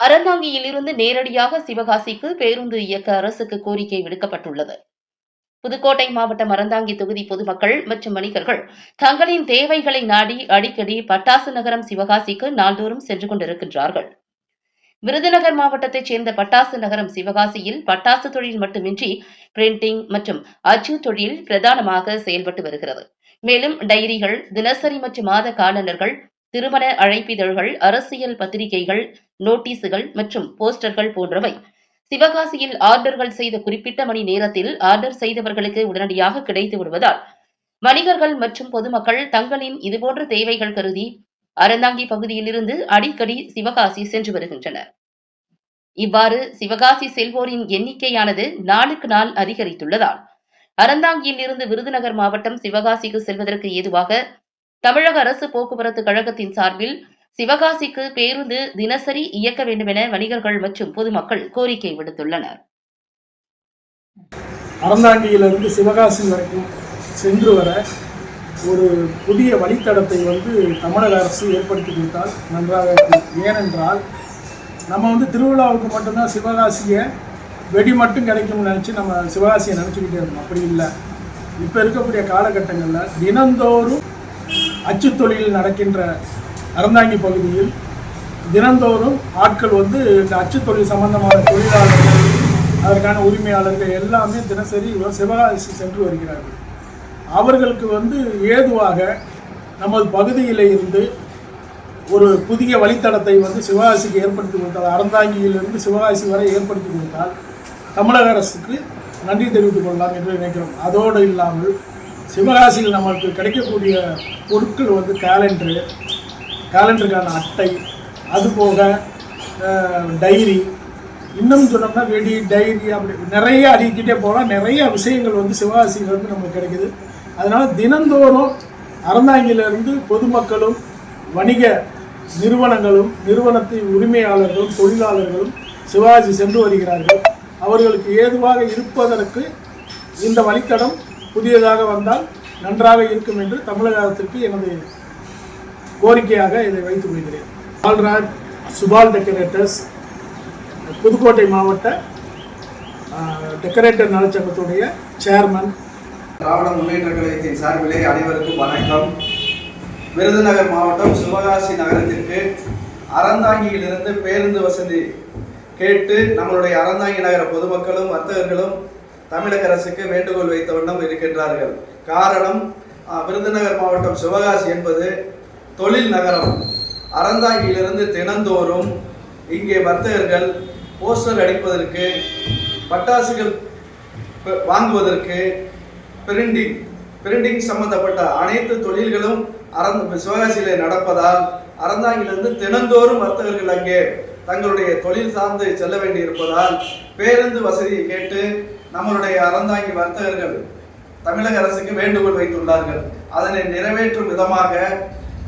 அறந்தாங்கியில் இருந்து நேரடியாக சிவகாசிக்கு பேருந்து இயக்க அரசுக்கு கோரிக்கை விடுக்கப்பட்டுள்ளது. புதுக்கோட்டை மாவட்டம் அறந்தாங்கி தொகுதி பொதுமக்கள் மற்றும் வணிகர்கள் தங்களின் தேவைகளை நாடி அடிக்கடி பட்டாசு நகரம் சிவகாசிக்கு நாள்தோறும் சென்று கொண்டிருக்கின்றார்கள். விருதுநகர் மாவட்டத்தைச் சேர்ந்த பட்டாசு நகரம் சிவகாசியில் பட்டாசு தொழில் மட்டுமின்றி பிரிண்டிங் மற்றும் அச்சு தொழில் பிரதானமாக செயல்பட்டு வருகிறது. மேலும் டைரிகள் தினசரி மற்றும் மாத காலண்டர்கள் திருமண அழைப்பிதழ்கள் அரசியல் பத்திரிகைகள் நோட்டீசுகள் மற்றும் போஸ்டர்கள் போன்றவை. சிவகாசியில் ஆர்டர்கள் செய்த குறிப்பிட்ட மணி நேரத்தில் ஆர்டர் செய்தவர்களுக்கு உடனடியாக கிடைத்து விடுவதால் வணிகர்கள் மற்றும் பொதுமக்கள் தங்களின் இதுபோன்ற தேவைகள் கருதி அறந்தாங்கி பகுதியிலிருந்து அடிக்கடி சிவகாசி சென்று வருகின்றனர். இவ்வாறு சிவகாசி செல்வோரின் எண்ணிக்கையானது நாளுக்கு நாள் அதிகரித்துள்ளதால் அறந்தாங்கியில் இருந்து விருதுநகர் மாவட்டம் சிவகாசிக்கு செல்வதற்கு ஏதுவாக தமிழக அரசு போக்குவரத்து கழகத்தின் சார்பில் சிவகாசிக்கு பேருந்து தினசரி இயக்க வேண்டுமென வணிகர்கள் மற்றும் பொதுமக்கள் கோரிக்கை விடுத்துள்ளனர். அறந்தாங்கியிலிருந்து சிவகாசி வரைக்கும் சென்று வர ஒரு புதிய வழித்தடத்தை வந்து தமிழக அரசு ஏற்படுத்தி கொடுத்தால் நன்றாக இருக்கும். ஏனென்றால் நம்ம வந்து திருவிழாவுக்கு மட்டும்தான் சிவகாசியை வெடி மட்டும் கிடைக்கும்னு நினச்சி நம்ம சிவகாசியை நினச்சிக்கிட்டே இருந்தோம். அப்படி இல்லை. இப்போ இருக்கக்கூடிய காலகட்டங்களில் தினந்தோறும் அச்சு தொழில் நடக்கின்ற அறந்தாங்கி பகுதியில் தினந்தோறும் ஆட்கள் வந்து இந்த அச்சு தொழில் சம்பந்தமான தொழிலாளர்கள் அதற்கான உரிமையாளர்கள் எல்லாமே தினசரி சிவகாசி சென்று வருகிறார்கள். அவர்களுக்கு வந்து ஏதுவாக நமது பகுதியில் இருந்து ஒரு புதிய வழித்தடத்தை வந்து சிவகாசிக்கு ஏற்படுத்தி கொடுத்தால் அறந்தாங்கியிலிருந்து சிவகாசி வரை ஏற்படுத்தி கொடுத்தால் தமிழக அரசுக்கு நன்றி தெரிவித்துக் கொள்ளலாம் என்று நினைக்கிறோம். அதோடு இல்லாமல் சிவகாசியில் நமக்கு கிடைக்கக்கூடிய பொருட்கள் வந்து கேலண்டரு கேலண்டருக்கான அட்டை அதுபோக டைரி இன்னும் சொன்னோம்னா வெடி டைரி அப்படி நிறைய அடிக்கிட்டே போகலாம். நிறைய விஷயங்கள் வந்து சிவகாசியிலேருந்து நமக்கு கிடைக்குது. அதனால் தினந்தோறும் அறந்தாங்கிலிருந்து பொதுமக்களும் வணிக நிறுவனங்களும் நிறுவனத்தின் உரிமையாளர்களும் தொழிலாளர்களும் சிவாஜி சென்று வருகிறார்கள். அவர்களுக்கு ஏதுவாக இருப்பதற்கு இந்த வழித்தடம் புதியதாக வந்தால் நன்றாக இருக்கும் என்று தமிழக அரசிற்கு எனது கோரிக்கையாக இதை வைத்துக் கொள்கிறேன் பால்ராஜ் சுபால் டெக்கரேட்டர்ஸ் புதுக்கோட்டை மாவட்ட டெக்கரேட்டர் நலச்சங்கத்துடைய சேர்மன். திராவிட முன்னேற்ற கழகத்தின் சார்பிலே அனைவருக்கும் வணக்கம். விருதுநகர் மாவட்டம் சிவகாசி நகரத்திற்கு அறந்தாங்கியிலிருந்து பேருந்து வசதி கேட்டு நம்மளுடைய அறந்தாங்கி நகர பொதுமக்களும் வர்த்தகர்களும் தமிழக அரசுக்கு வேண்டுகோள் வைத்த வண்ணம் இருக்கின்றார்கள். காரணம் விருதுநகர் மாவட்டம் சிவகாசி என்பது தொழில் நகரம். அறந்தாங்கியிலிருந்து தினந்தோறும் இங்கே வர்த்தகர்கள் போஸ்டர் அடிப்பதற்கு பட்டாசுகள் வாங்குவதற்கு பிரிண்டிங் பிரிண்டிங் சம்பந்தப்பட்ட அனைத்து தொழில்களும் அறந்த சிவகாசியில் நடப்பதால் அறந்தாங்கிலிருந்து தினந்தோறும் வர்த்தகர்கள் அங்கே தங்களுடைய தொழில் சார்ந்து செல்ல வேண்டியிருப்பதால் பேருந்து வசதியை கேட்டு நம்மளுடைய அறந்தாங்கி வர்த்தகர்கள் தமிழக அரசுக்கு வேண்டுகோள் வைத்துள்ளார்கள். அதனை நிறைவேற்றும் விதமாக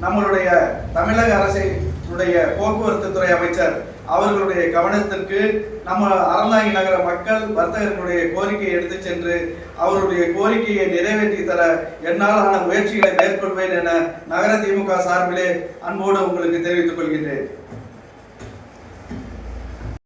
நம்மளுடைய தமிழக அரசினுடைய போக்குவரத்து துறை அமைச்சர் அவர்களுடைய கவனத்திற்கு நம்ம அறந்தாங்கி நகர மக்கள் வர்த்தகர்களுடைய கோரிக்கையை எடுத்துச் சென்று அவருடைய கோரிக்கையை நிறைவேற்றி தர என்னால் ஆன முயற்சிகளை மேற்கொள்வேன் என நகர திமுக சார்பிலே அன்போடு உங்களுக்கு தெரிவித்துக் கொள்கின்றேன்.